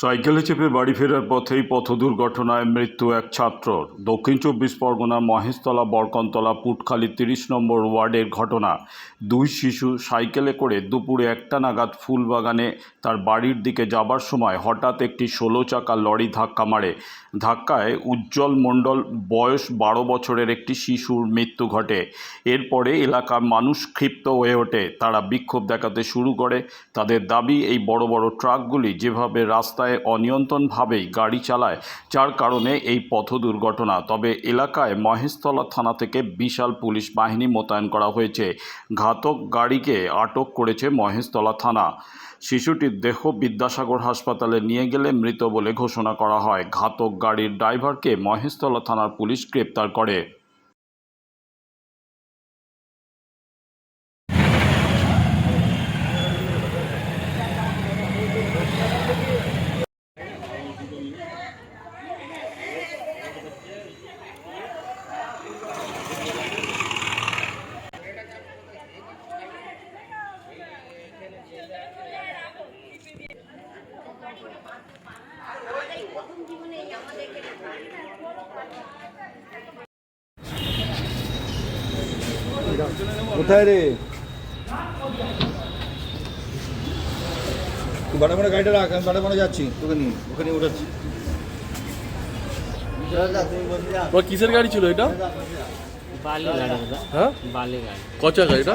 সাইকেলে চেপে বাড়ি ফেরার পথেই পথ দুর্ঘটনায় মৃত্যু এক ছাত্রর। দক্ষিণ চব্বিশ পরগনা মহেশতলা বরকনতলা পুটখালি তিরিশ নম্বর ওয়ার্ডের ঘটনা। দুই শিশু সাইকেলে করে দুপুরে একটা নাগাদ ফুলবাগানে তার বাড়ির দিকে যাবার সময় হঠাৎ একটি ষোলো চাকা লরি ধাক্কা মারে। ধাক্কায় উজ্জ্বল মণ্ডল বয়স বারো বছরের একটি শিশুর মৃত্যু ঘটে। এরপরে এলাকার মানুষ ক্ষিপ্ত হয়ে ওঠে। তারা বিক্ষোভ দেখাতে শুরু করে। তাদের দাবি, এই বড় বড় ট্রাকগুলি যেভাবে রাস্তায় অনিয়ন্ত্রণভাবেই গাড়ি চালায়, যার কারণে এই পথ দুর্ঘটনা। তবে এলাকায় মহেশতলা থানা থেকে বিশাল পুলিশ বাহিনী মোতায়েন করা হয়েছে। ঘাতক গাড়িকে আটক করেছে মহেশতলা থানা। শিশুটির দেহ বিদ্যাসাগর হাসপাতালে নিয়ে গেলে মৃত বলে ঘোষণা করা হয়। ঘাতক গাড়ির ড্রাইভারকে মহেশতলা থানার পুলিশ গ্রেপ্তার করে। কোথায় রে? তুই বাটা বাটা গাড়িটা রাখ আমি বাটা বাটা যাচ্ছি তোকে নিয়ে ওখানে উঠাচ্ছি। ওর কিসের গাড়ি ছিল এটা? বালি গাড়ি হ্যাঁ? বালি গাড়ি। কচা গাড়ি এটা?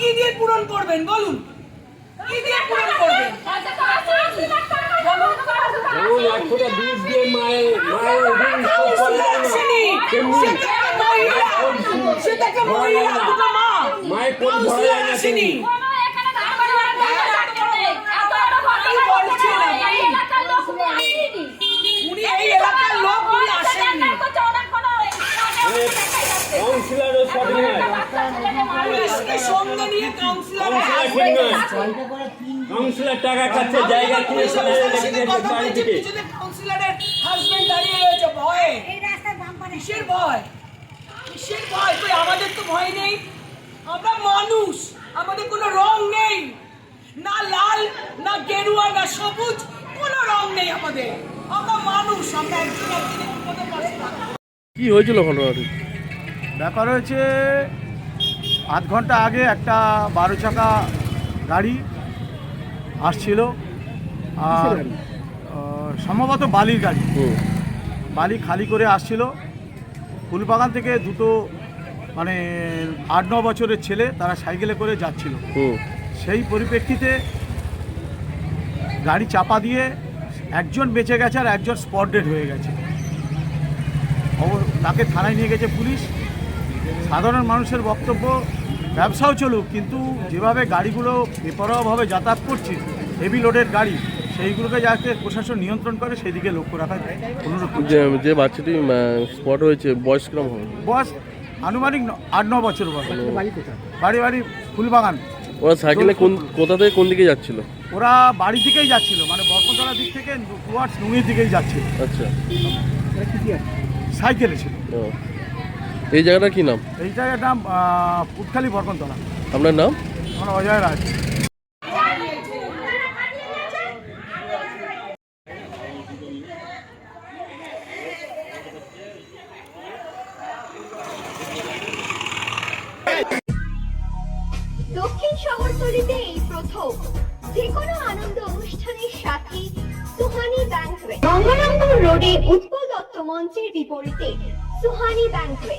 কি দিয়ে পূরণ করবেন? বলুন। কি দিয়ে পূরণ করবেন? মহিলা। একটা মহিলা দুটো আসেনি কাউন্সিলর কাউন্সিলর টাকা খাচ্ছে জায়গা কিনে চলে বাড়ি থেকে। কাউন্সিলরের হাজবেন্ড দাঁড়িয়ে রয়েছে ভয়ে। কিসের ভয়? কিসের ভয়? কই আমাদের তো ভয় নেই। আমরা মানুষ আমাদের কোনো রং নেই। না লাল না গেরুয়া না সবুজ কোনো রং নেই আমাদের। আমরা মানুষ আমরা একজন একজনের কি হয়েছিল ঘটনাটি? ব্যাপার হয়েছে আধ ঘণ্টা আগে একটা বারো চাকা গাড়ি আসছিল। আর সম্ভবত বালির গাড়ি। বালি খালি করে আসছিল। ফুলবাগান থেকে দুটো মানে আট ন বছরের ছেলে তারা সাইকেলে করে যাচ্ছিল। সেই পরিপ্রেক্ষিতে গাড়ি চাপা দিয়ে একজন বেঁচে গেছে আর একজন স্পট ডেড হয়ে গেছে। তাকে থানায় নিয়ে গেছে পুলিশ। সাধারণ মানুষের বক্তব্য ব্যবসাও চলুক কিন্তু যেভাবে গাড়িগুলো বেপরোয়াভাবে যাতায়াত করছে হেভি লোডের গাড়ি সেইগুলোকে যাতে প্রশাসন নিয়ন্ত্রণ করে সেদিকে লক্ষ্য রাখা অনুরোধ করছে। যে যে বাচ্চাটি স্পট হয়েছে বয়স কিরম হবে? বয়স আনুমানিক ন- আট ন বছর বয়স। বাড়ি বাড়ি ফুলবাগান। ওরা সাইকেলে কোন কোথা থেকে কোন দিকে যাচ্ছিল? ওরা বাড়ি দিকেই যাচ্ছিল মানে বরকতলা দিক থেকে টুয়ার্ডস নুঙির দিকেই যাচ্ছিল। আচ্ছা। সাইকেলে ছিল। ও। এই জায়গাটা কি নাম? এই জায়গার নাম আহ, পুটখালি বরকতলা আপনার নাম? আমরা অজয় রাজ দক্ষিণ শহরতলিতে এই প্রথম যে কোনো আনন্দ অনুষ্ঠান প্রতিষ্ঠানের সাথী সুহানি ব্যাংকওয়ে গঙ্গারামপুর রোডে উৎপল দত্ত মঞ্চের বিপরীতে সুহানি ব্যাংকওয়ে